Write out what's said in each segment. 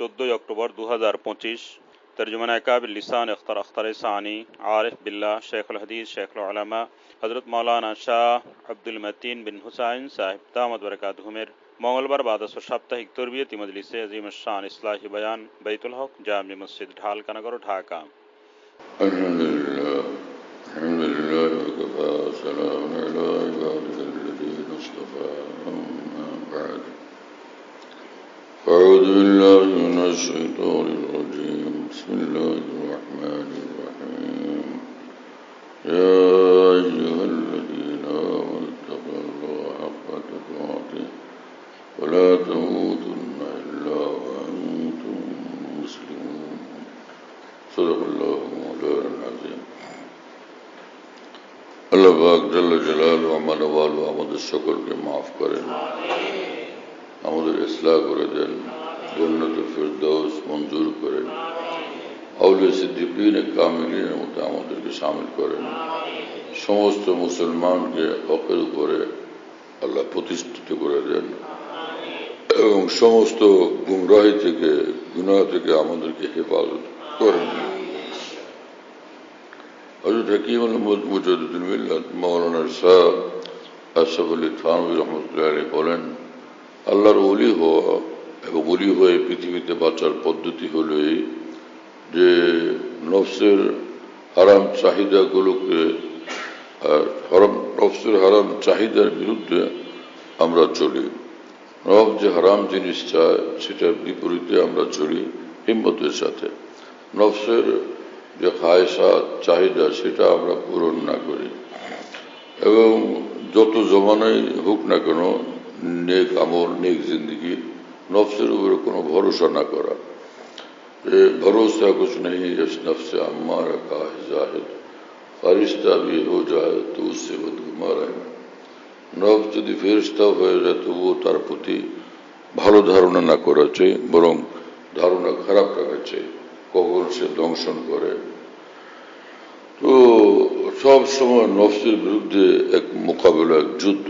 চোদ্দোই অক্টোবর দু হাজার পঁচিশ তর্জমান কাবিল লিসান আখতার আখতার সানি আরিফ বিল্লাহ শেখুল হদিস শেখুল আলামা হজরত মৌলানা শাহ আব্দুল মতিন বিন হুসাইন সাহেব তাহমদ বরকাত হুমের মঙ্গলবার বাদশ সাপ্তাহিক তরবিয়তি মজলিসে আজিম শান ইসলাহি বয়ান বৈতুল হক জামি মসজিদ ঢালকানগর ঢাকা আলহামদুলিল্লাহ আলহামদুলিল্লাহ وكفى سلام على عباده الذين اصطفى بالله من ফিরদৌস মঞ্জুর করেন। আউলে সিদ্দিকিন কামিলিনের মধ্যে আমাদেরকে সামিল করেন। সমস্ত মুসলমানকে হকের উপরে আল্লাহ প্রতিষ্ঠিত করে দেন। এবং সমস্ত গুমরাহি থেকে, গুনাহ থেকে আমাদেরকে হেফাজত করেন। আল্লাহর অলি হওয়া এবং অলি হয়ে পৃথিবীতে বাঁচার পদ্ধতি হলো যে নফসের হারাম চাহিদাগুলোকে হারাম, নফসের হারাম চাহিদার বিরুদ্ধে আমরা চলি। নব যে হারাম জিনিস চায়, সেটার বিপরীতে আমরা চলি হিম্মতের সাথে। নফসের যে খায়সাত চাহিদা, সেটা আমরা পূরণ না করি। এবং যত জমানাই হোক না কেন, নেক আমল, নেক জিন্দগি নফসের উপরে কোনো ভরসা না করা যে ভরসা कुछ नहीं इस नफ्स अम्मारा का है जाहिद ফারিস্তা भी हो जाए तो उससे बदगुमार है নফ যদি ফেরিস্তা হয়ে যায় তবুও তার প্রতি ভালো ধারণা না করা চাই বরং ধারণা খারাপ রাখা চাই কখন সে দংশন করে তো সব সময় নফসের বিরুদ্ধে এক মোকাবেলা এক যুদ্ধ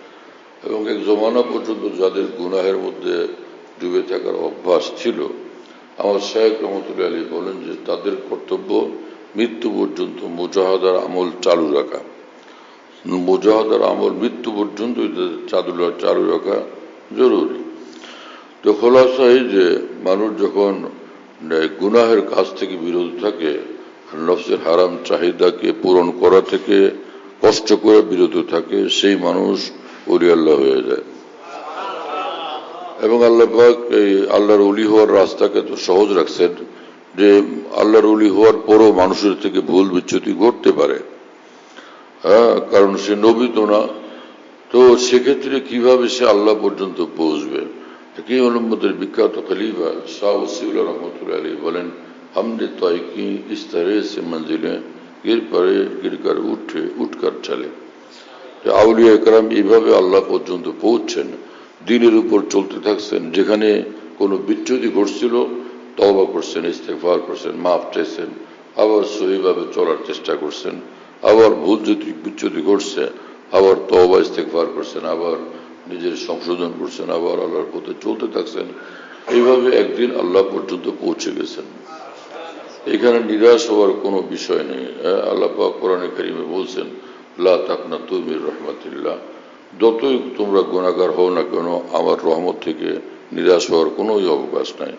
এবং এক জমানা পর্যন্ত যাদের গুনাহের মধ্যে ডুবে থাকার অভ্যাস ছিল, আমার শেখ রহমতুল্লাহ আলী বলেন যে তাদের কর্তব্য মৃত্যু পর্যন্ত মুজাহাদার আমল চালু রাখা। মুজাহাদার আমল মৃত্যু পর্যন্ত চালু চালু রাখা জরুরি। তো এই যে মানুষ যখন গুনাহের কাজ থেকে বিরত থাকে, নফসের হারাম চাহিদাকে পূরণ করা থেকে কষ্ট করে বিরত থাকে, সেই মানুষ ওলি আল্লাহ হয়ে যায় এবং আল্লাহ পাক এই আল্লাহর অলি হওয়ার রাস্তাকে তো সহজ রাখছেন যে আল্লাহর অলি হওয়ার পরও মানুষের থেকে ভুল বিচ্যুতি ঘটতে পারে হ্যাঁ কারণ সে নবী তো না তো সেক্ষেত্রে কিভাবে সে আল্লাহ পর্যন্ত পৌঁছবে কি অলম্মদের বিখ্যাত খলিফা শাহ ওসিউল রহমতুল্লাহ আলী বলেন हमने तय की इस तरह से मंजिलें गिर पड़े गिर कर उठे उठकर चले আউলিয়া একরাম এইভাবে আল্লাহ পর্যন্ত পৌঁছছেন দিনের উপর চলতে থাকছেন, যেখানে কোনো বিচ্যুতি ঘটছিল তবা করছেন ইস্তেফার করছেন, মাফ চাইছেন, আবার সহিভাবে চলার চেষ্টা করছেন, আবার ভুল যদি বিচ্যুতি ঘটছে, আবার তবা ইস্তেফার করছেন, আবার নিজের সংশোধন করছেন, আবার আল্লাহর পথে চলতে থাকছেন, এইভাবে একদিন আল্লাহ পর্যন্ত পৌঁছে গেছেন। এখানে নিরাশ হওয়ার কোনো বিষয় নেই। আল্লাহ পাক কোরআনে কারিমে বলছেন লা তাকনা তুমি রহমতুল্লাহ যতই তোমরা গুণাগার হও না কেন, আমার রহমত থেকে নিরাশ হওয়ার কোনো অবকাশ নাই।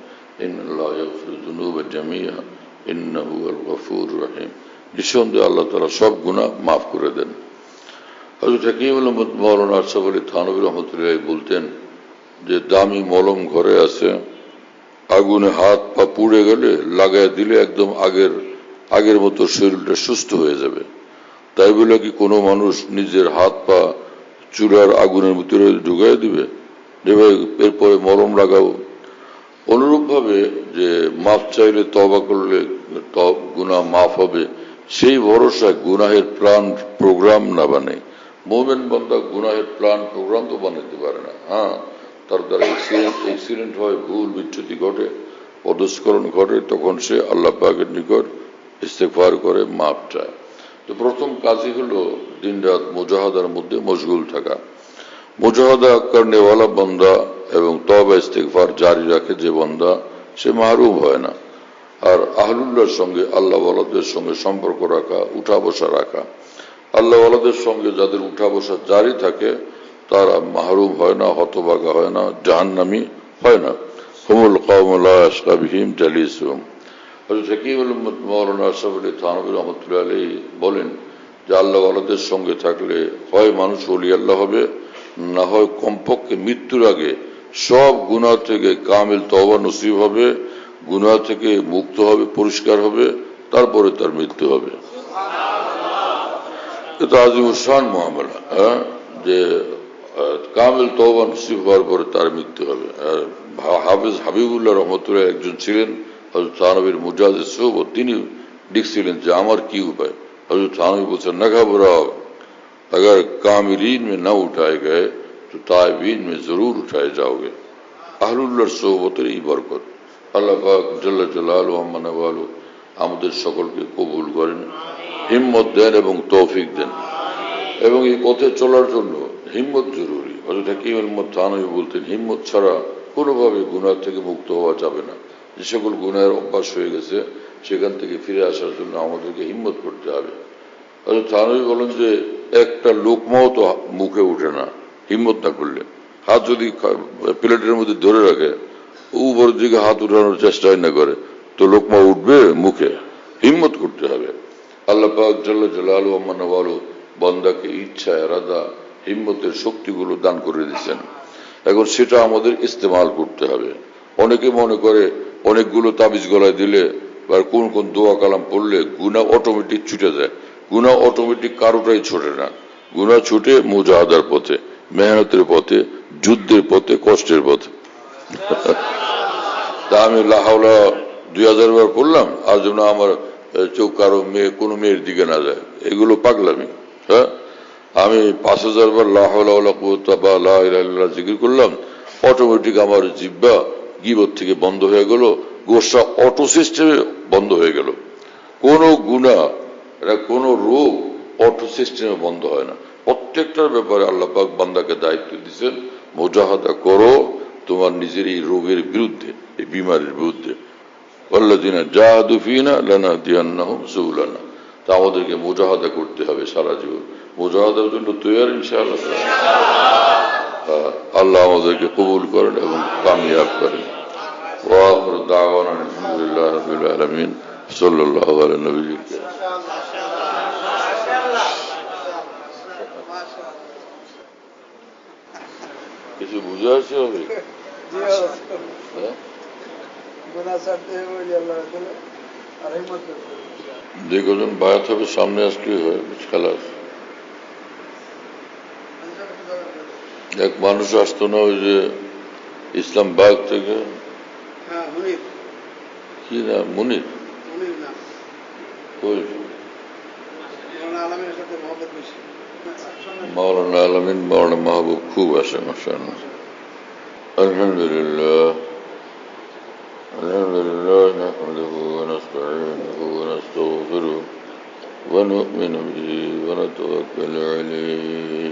বলতেন যে, দামি মলম ঘরে আছে, আগুনে হাত পা পুড়ে গেলে লাগাই দিলে একদম আগের আগের মতো শরীরটা সুস্থ হয়ে যাবে। তাই বলে কি কোনো মানুষ নিজের হাত পা চুলার আগুনের ভিতরে ঢুকাই দিবে? এরপরে মলম লাগাও। অনুরূপভাবে যে মাফ চাইলে তবা করলে গুণা মাফ হবে, সেই ভরসায় গুনাহের প্ল্যান প্রোগ্রাম না বানাই মোমেন বন্দা গুনাহের প্ল্যান প্রোগ্রাম তো বানাতে পারে না। হ্যাঁ তার দ্বারা এক্সিডেন্ট হয়, ভুল বিচ্ছুতি ঘটে পদস্করণ ঘটে, তখন সে আল্লাহ পাকের নিকট ইস্তেফার করে মাপ চায়। তো প্রথম কাজই হলো দিন রাত মুজাহাদার মধ্যে মশগুল থাকা। মুজাহাদা করনেওয়ালা বন্দা এবং তবা ইস্তেকফার জারি রাখে যে বন্দা, সে মাহরুম হয় না। আর আহলুল্লাহর সঙ্গে, আল্লাহ ওয়ালাদের সঙ্গে সম্পর্ক রাখা, উঠা বসা রাখা। আল্লাহ ওয়ালাদের সঙ্গে যাদের উঠা বসা জারি থাকে, তারা মাহরুম হয় না, হতবাগা হয় না, জাহান্নামি হয় না। হুমুল কৌমুল্লাহিম জালিসুম বলেন যে আল্লাহ ওয়ালাদের সঙ্গে থাকলে হয় মানুষ অলি আল্লাহ হবে, না হয় কমপক্ষে মৃত্যুর আগে সব গুণা থেকে কামিল তবা নসিব হবে, গুণা থেকে মুক্ত হবে, পরিষ্কার হবে, তারপরে তার মৃত্যু হবে। হ্যাঁ? যে কামিল তবা হওয়ার পরে তার মৃত্যু হবে। হাফিজ হাবিবুল্লাহ রহমতুল্লাহ একজন ছিলেন হজরত থানবীর মুজাজ সৌব তিনি লিখছিলেন যে আমার কি উপায় হজরত থানবী বলছেন না ঘাবরাও अगर कामिलीन में न उठाए गए तो तायबीन में जरूर उठाए जाओगे আহলুল্লাহর সৌবতের এই বরকত আল্লাহ পাক জাল্লা জালাল আমানওয়ালু আমাদের সকলকে কবুল করেন হিম্মত দেন এবং তৌফিক দেন এবং এই পথে চলার জন্য হিম্মত জরুরি হজরত হাকিম আহমদ থানবী বলতেন হিম্মত ছাড়া কোনোভাবে গুনার থেকে মুক্ত হওয়া যাবে না যে সকল গুণের অভ্যাস হয়ে গেছে, সেখান থেকে ফিরে আসার জন্য আমাদেরকে হিম্মত করতে হবে। হজরত থানবী বলেন যে, একটা লোকমাও তো মুখে উঠে না, হিম্মত না করলে। হাত যদি প্লেটের মধ্যে ধরে রাখে, উপরের দিকে হাত উঠানোর চেষ্টাই না করে, তো লোকমা উঠবে মুখে। হিম্মত করতে হবে। আল্লাহ পাক জাল্লা বন্দাকে ইচ্ছা, এরাদা, হিম্মতের শক্তিগুলো দান করে দিচ্ছেন এখন সেটা আমাদের ইস্তেমাল করতে হবে। অনেকে মনে করে অনেকগুলো তাবিজ গলায় দিলে বা কোন কোন দোয়া কালাম পড়লে গুণা অটোমেটিক ছুটে যায়। গুণা অটোমেটিক কারোটাই ছোটে না। গুণা ছুটে মুজাহাদার পথে মেহনতের পথে যুদ্ধের পথে কষ্টের পথে। তা আমি লাহাওলা দুই হাজার বার পড়লাম আর যেন আমার চোখ কারও মেয়ে কোনো মেয়ের দিকে না যায়। এগুলো পাগলামি হ্যাঁ? আমি পাঁচ হাজার বার লাহাওলা জিকির করলাম অটোমেটিক আমার জিব্বা গিবত থেকে বন্ধ হয়ে গেল, গোসা অটো সিস্টেমে বন্ধ হয়ে গেল। কোনো গুণা এটা কোনো রোগ অটো সিস্টেমে বন্ধ হয় না। প্রত্যেকটার ব্যাপারে আল্লাহ পাক বান্দাকে দায়িত্ব দিচ্ছেন মোজাহাদা করো তোমার নিজের এই রোগের বিরুদ্ধে, এই বিমারির বিরুদ্ধে। তা আমাদেরকে মোজাহাদা করতে হবে সারা জীবন। মোজাহাদার জন্য তৈরি ইনশাআল্লাহ। আল্লাহ আমাদেরকে কবুল করেন এবং কামিয়াব করেন ওয়াফর দাওয়ান আলহামদুলিল্লাহ রবিল আলমিন সাল্লাহ আলা নবী কিছু বুঝে আসছে হবে যে কজন বায়াত হবে সামনে আসলে হয় খেলা এক মানুষ আসতো না ওই যে ইসলাম বাগ থেকে কি না মুনির ওই مولانا আলমিন مولانا মাহবুব খুব আসে মাসাল্লাহ আলহামদুলিল্লাহ الحمد لله نحمده ونستعينه ونستغفره ونؤمن به ونتوكل عليه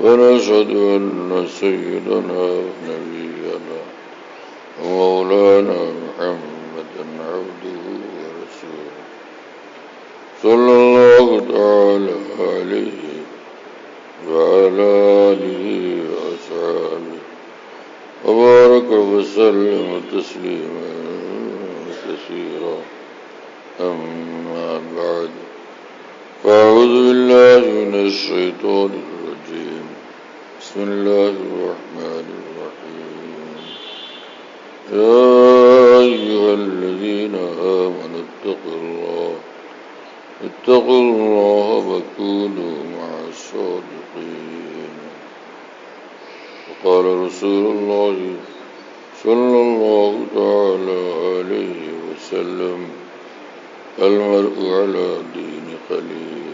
ونشهد أن سيدنا ونبينا ومولانا محمدا عبده ورسوله صلى الله تعالى عليه وعلى آله وأصحابه وبارك وسلم تسليما كثيرا. أما بعد. فأعوذ بالله من الشيطان الرجيم. بسم الله الرحمن الرحيم. يا أيها الذين آمنوا اتقوا الله. اتقوا الله وكونوا مع الصادقين. وقال رسول الله صلى الله تعالى عليه وسلم المرء على دين خليله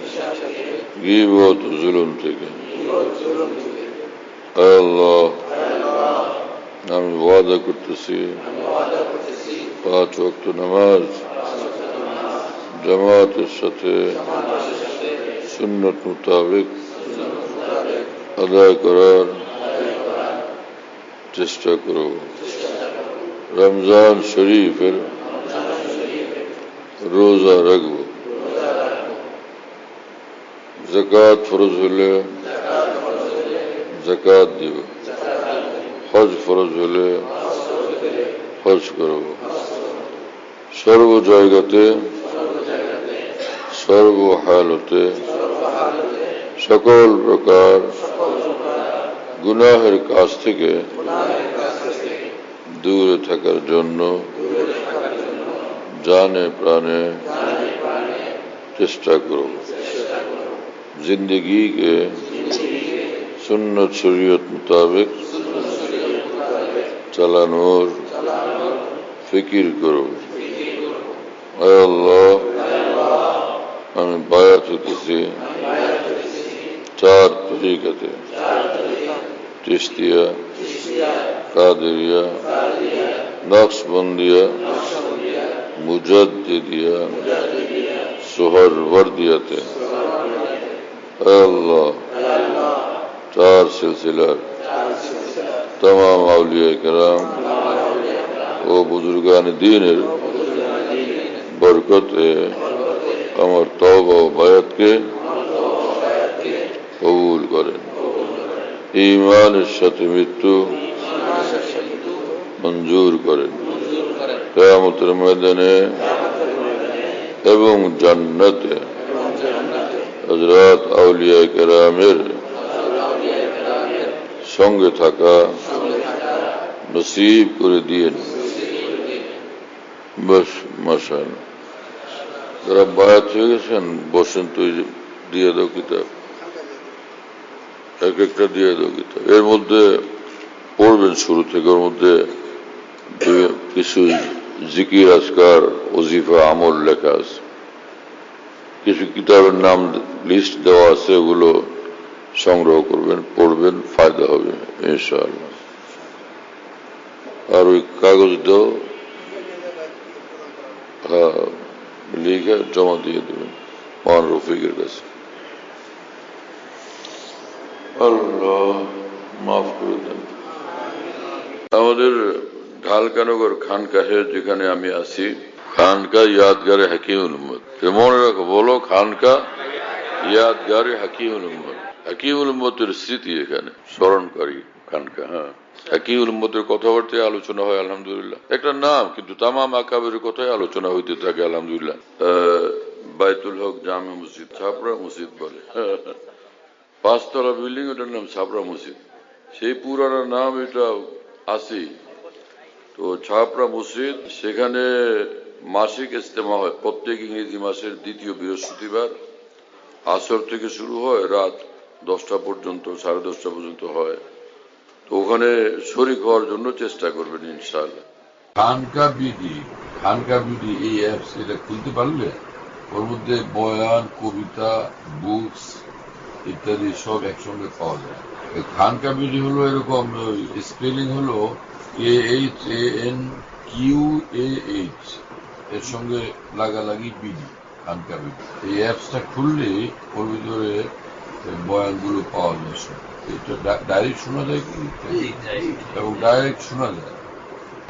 গিবত জুলুম থেকে আল্লাহ আমি ওয়াদা করতেছি পাঁচ ওয়াক্ত নামাজ জামাতের সাথে সুন্নত মোতাবেক আদায় করার চেষ্টা করব রমজান শরীফের রোজা রাখব জাকাত ফরজ হলে জাকাত দিব হজ ফরজ হলে হজ করব সর্ব জায়গাতে সর্ব হালতে সকল প্রকার গুনাহের কাছ থেকে দূরে থাকার জন্য জানে প্রাণে চেষ্টা করব زندگی کے سنت شریعت مطابق چلانور فکر کرو۔ اے اللہ، ہمیں بایا چکی سے چار طریقے چشتیہ، قادریہ نقش بندیا مجددیہ سہر تھے اے اللہ، چار سلسلہ، تمام اولیاء کرام، وہ بزرگان دین برکت امر توبہ و بیعت کے قبول کریں۔ ایمان شت متو منظور کریں۔ قیامت میدانے এবং জান্নাতে হজরত আউলিয়া কেরামের সঙ্গে থাকা নসিব করে দিয়েন। বস মশাল যারা বায়াত হয়ে গেছেন, বসেন তুই দিয়ে দাও কিতাব। এক একটা দিয়ে দাও কিতাব। এর মধ্যে পড়বেন শুরু থেকে, ওর মধ্যে কিছু জিকির, আজকার, ওজিফা, আমল লেখা আছে। কিছু কিতাবের নাম লিস্ট দেওয়া আছে, ওগুলো সংগ্রহ করবেন, পড়বেন, ফায়দা হবে, ইনশাআল্লাহ। আর ওই কাগজ দাও। হ্যাঁ লিখে জমা দিয়ে দেবেন মান রফিকের কাছে। আল্লাহ, মাফ করে দেন। আমাদের ঢালকানগর খানকাহে যেখানে আমি আছি খানকা ইয়াদগারে হাকিমুল উম্মদ মনে রাখো বলো, খানকা ইয়াদগারে হাকিমুল উম্মদ হাকিমুল উম্মতের স্মৃতি এখানে, স্মরণকারী খানকা হ্যাঁ। হাকিমুল উম্মতের কথাবার্তায় আলোচনা হয়, আলহামদুলিল্লাহ। একটা নাম, কিন্তু তামাম আকাবের কথাই আলোচনা হইতে থাকে, আলহামদুলিল্লাহ। বাইতুল হক জামে মসজিদ ছাপড়া মসজিদ বলে। পাঁচতলা বিল্ডিং, ওটার নাম ছাপড়া মসজিদ। সেই পুরানো নাম এটা আসি তো ছাপড়া মসজিদ, সেখানে মাসিক ইস্তেমা হয়। প্রত্যেক ইংরেজি মাসের দ্বিতীয় বৃহস্পতিবার। আসর থেকে শুরু হয়, রাত দশটা পর্যন্ত, সাড়ে দশটা পর্যন্ত হয়। তো ওখানে শরিক হওয়ার জন্য চেষ্টা করবেন ইনশাআল্লাহ। খানকা বিডি খানকা বিডি এই অ্যাপস এটা খুলতে পারলে ওর মধ্যে বয়ান, কবিতা বুকস ইত্যাদি সব একসঙ্গে পাওয়া যায়। খানকা বিডি হলো এরকম স্পেলিং হলো A H A N Q A H এর সঙ্গে লাগালাগি বিডি খানকা বিডি এই অ্যাপসটা খুললে ওর ভিতরে বয়ানগুলো পাওয়া যায়। এটা ডাইরেক্ট শোনা যায় কি? এবং ডাইরেক্ট শোনা যায়।